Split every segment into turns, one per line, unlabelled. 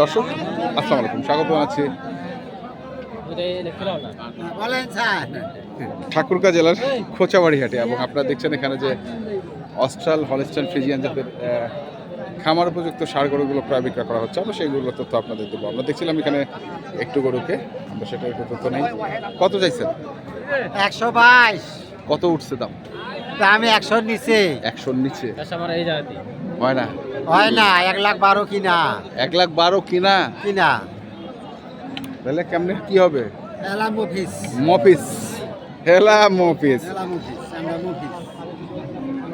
দর্শক আসসালামু আলাইকুম। স্বাগত
আছে
ঠাকুরগাঁ জেলার খোঁচাবাড়ি হাটে এবং আপনারা দেখছেন এখানে যে অস্ট্রাল হলিস্টান ফ্রিজিয়ান জাতের আহ, খামার উপযুক্ত সার গরুগুলো প্রায় বিক্রয় করা হচ্ছে। আমরা সেইগুলোর তথ্য আপনাদের দেবো। আমরা দেখছিলাম এখানে একটু গরুকে আমরা সেটা একটু তথ্য নেই। কত চাইছেন?
একশো বাইশ।
কত উঠছে দাম?
দামে একশোর নিচে।
একশোর নিচে। হয় না?
হয় না এক লাখ বারো কিনা।
এক লাখ বারো কিনা?
কিনা।
তাহলে কেমনে কি হবে?
এলাম অফিস
মফিস। হেলা মফিস।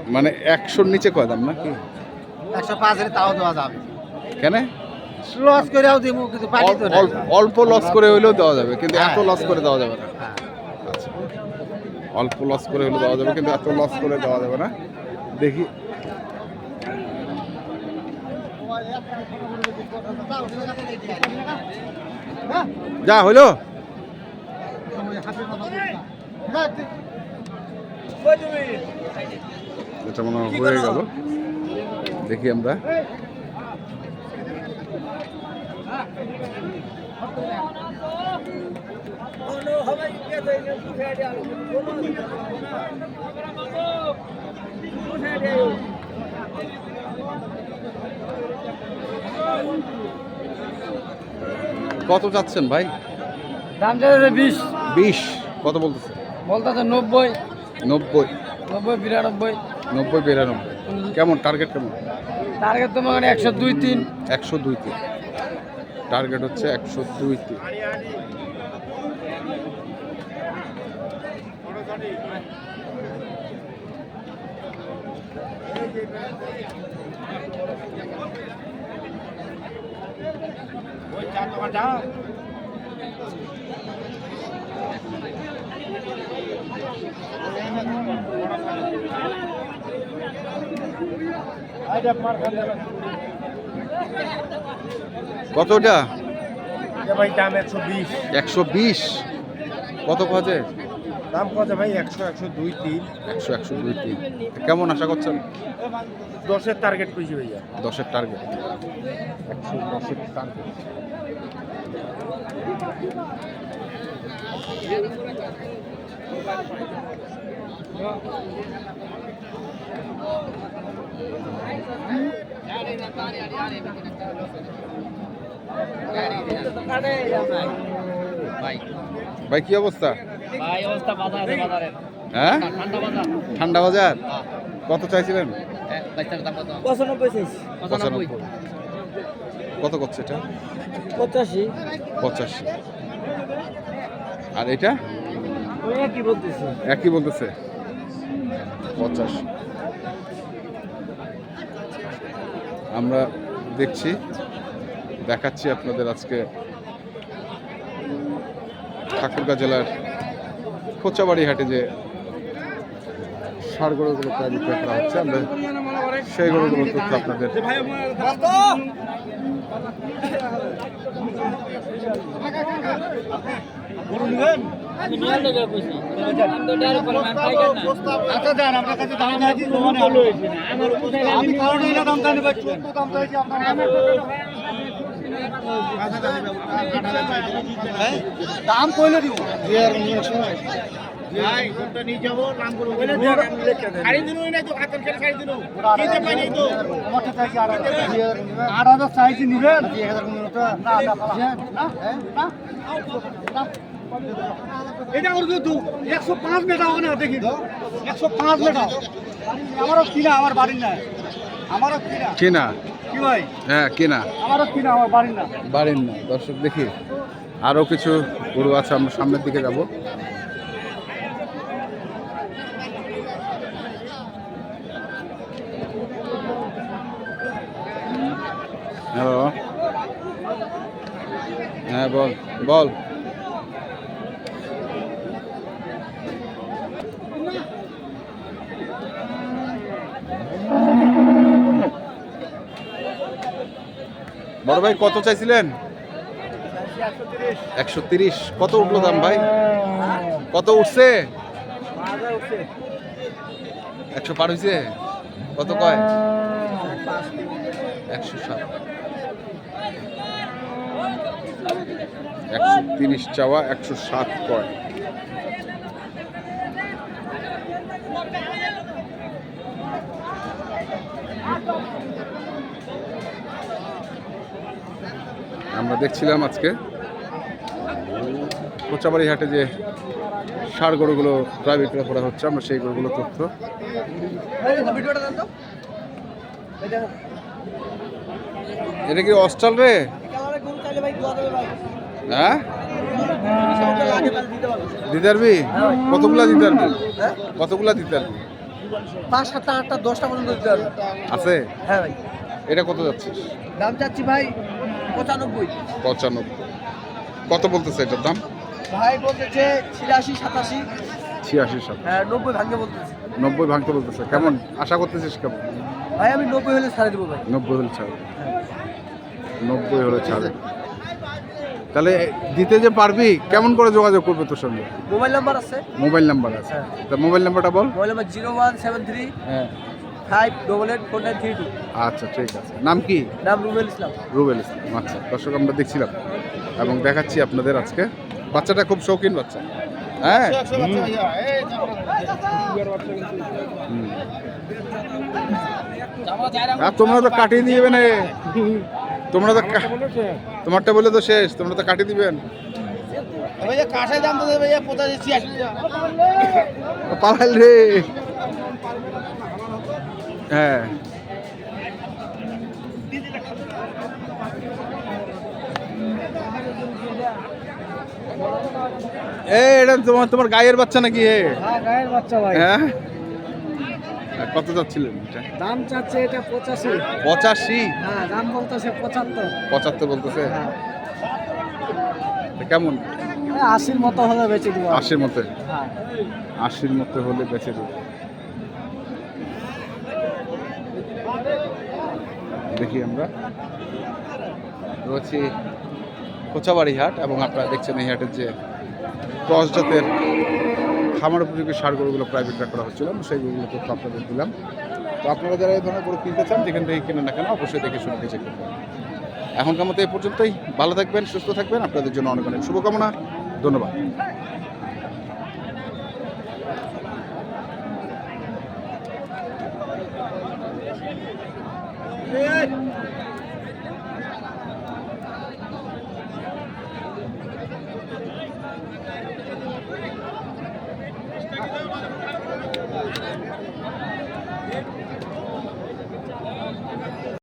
মানে একশোর নিচে কয় দাম না? কি
একশো পাঁচের তাও দেওয়া যাবে।
কেন?
লস করেও দিব কিন্তু
অল্প- লস করে হইলেও দেওয়া যাবে কিন্তু এত
হ্যাঁ।
লস করে দেওয়া যাবে না।
হ্যাঁ।
অল্প লস করে হলে দেওয়া যাবে, কিন্তু এত লস করে দেওয়া যাবে না। দেখি। যা, হইল? এটা মনে হয় গেল। দেখি আমরা। কত যাচ্ছেন ভাই?
দাম চাইছে বিশ।
বিশ কত বলতেছে?
বলতেছে নব্বই।
নব্বই।
নব্বই বিরানব্বই।
নব্বই বিরানব্বই। কেমন টার্গেট কেমন?
টার্গেট তোমার একশো দুই তিন।
একশো দুই তিন। টার্গেট হচ্ছে একশো দুই তিন। কত ওটা
ভাই দাম একশো বিশ।
একশো বিশ। কত কাজে
দাম কত ভাই? একশো একশো দুই তিন।
একশো একশো দুই তিন। কেমন আশা করছেন?
দশের টার্গেট পেয়েছি ভাইয়া।
দশের টার্গেট একশো দশের টার্গেট ভাই কি অবস্থা?
ভাই অবস্থা বাজার আছে বাজারের
হ্যাঁ?
ঠান্ডা বাজার।
কত চাইছিলেন?
কত?
পঁচানব্বই
করছে এটা?
পঁচাশি।
পঁচাশি। আর এটা? একই বলতেছে। পঁচাশি। আমরা দেখছি দেখাচ্ছি আপনাদের আজকে ঠাকুরগাঁ জেলার কোচাবাড়ি হাটে যে সার গরুগুলো প্রায় বিক্রয় করা হচ্ছে, আমরা সেই গরুগুলোর তথ্য আপনাদের
আমার
দাম হ্যাঁ? দাম কইলে দিব। আট হাজার চাইছি নিবেন? এটা ওর কিন্তু একশো পাঁচ মেটাও না দেখি। একশো পাঁচ মেটাও আমারও কিনা আমার বাড়ির না আমারও কিনা।
কিনা? হ্যাঁ কিনা?
বাড়ির না।
দর্শক দেখি। আরও কিছু গরু আছে আমরা সামনের দিকে যাব। হ্যালো হ্যাঁ বল। বল। বড় ভাই, কত চাইছিলেন? একশো তিরিশ। কত উঠল দাম ভাই? কত উঠছে? একশো পার হয়েছে কত কয়? একশো সাত। একশো তিরিশ চাওয়া, একশো সাত কয়। আমরা দেখছিলাম আজকে কোচাবাড়ি হাটে যে সার গরুগুলো প্রায় বিক্রয় করা হচ্ছে আমরা সেই গরুগুলো তথ্য এটা কি অস্টাল রে? হ্যাঁ? দিতে পারবি? কতগুলা দিতে পারবি? কতগুলা দিতে পারবি?
পাঁচ সাতটা আটটা দশটা পর্যন্ত দিতে হবে
আছে?
হ্যাঁ ভাই।
এটা কত যাচ্ছিস
দাম চাচ্ছি ভাই পঁচানব্বই।
পঁচানব্বই। কত বলতেছে এটার দাম?
ভাই বলতেছে ছিয়াশি সাতাশি।
ছিয়াশি সাত
হ্যাঁ নব্বই ভাঙতে বলতেছে।
নব্বই ভাঙতে বলতেছে। কেমন? আশা করতেছিস কেমন?
ভাই আমি নব্বই হলে ছাড়ে দেবো ভাই।
নব্বই হলে ছাড়বে নব্বই হলে ছাড়ে তাহলে দিতে যে পারবি কেমন করে যোগাযোগ করবে তোর সঙ্গে?
মোবাইল নাম্বার আছে।
মোবাইল নাম্বার আছে।
হ্যাঁ।
তা মোবাইল নাম্বারটা বল।
Mobile number zero one seven three
হ্যাঁ।
Five double eight four nine three two
আচ্ছা ঠিক আছে। নাম কি?
নাম রুবেল ইসলাম।
রুবেল ইসলাম। আচ্ছা দর্শক আমরা দেখছিলাম। এবং দেখাচ্ছি আপনাদের আজকে। বাচ্চাটা খুব শৌখিন বাচ্চা। হ্যাঁ? আর তোমরা তো কাটিয়ে দিবে না তোমরা তো তোমারটা বলে তো শেষ। তোমরা তো কাটিয়ে দিবেন।
দাম তো ছিয়াশি।
পালাল রে। হ্যাঁ। এটা তোমার তোমার গায়ের বাচ্চা নাকি? এ।
হ্যাঁ গায়ের বাচ্চা ভাই।
হ্যাঁ? কত যাচ্ছিলেন এটা?
দাম চাচ্ছে এটা পঁচাশি।
পঁচাশি?
হ্যাঁ দাম বলতেছে পঁচাত্তর।
পঁচাত্তর বলতেছে?
হ্যাঁ।
কেমন?
আশির মতো হলে বেঁচে দিব।
আশির মধ্যে
হ্যাঁ।
আশির মধ্যে হলে বেঁচে দেব। দেখি আমরা। রয়েছি কোচাবাড়ি হাট এবং আপনারা দেখছেন এই হাটের যে ক্রস জাতের খামার উপযোগী সার গরুগুলো বিক্রয় করা হচ্ছিল সেই গরুগুলো তথ্য আপনাদের দিলাম। তো আপনারা যারা এই ধরনের গরু কিনতে চান, যেখান থেকে কেনেন না কেন, অবশ্যই দেখে শুনে চেক করবেন এখনকার মতো এই পর্যন্তই। ভালো থাকবেন, সুস্থ থাকবেন। আপনাদের জন্য অনেক অনেক শুভকামনা। ধন্যবাদ। good.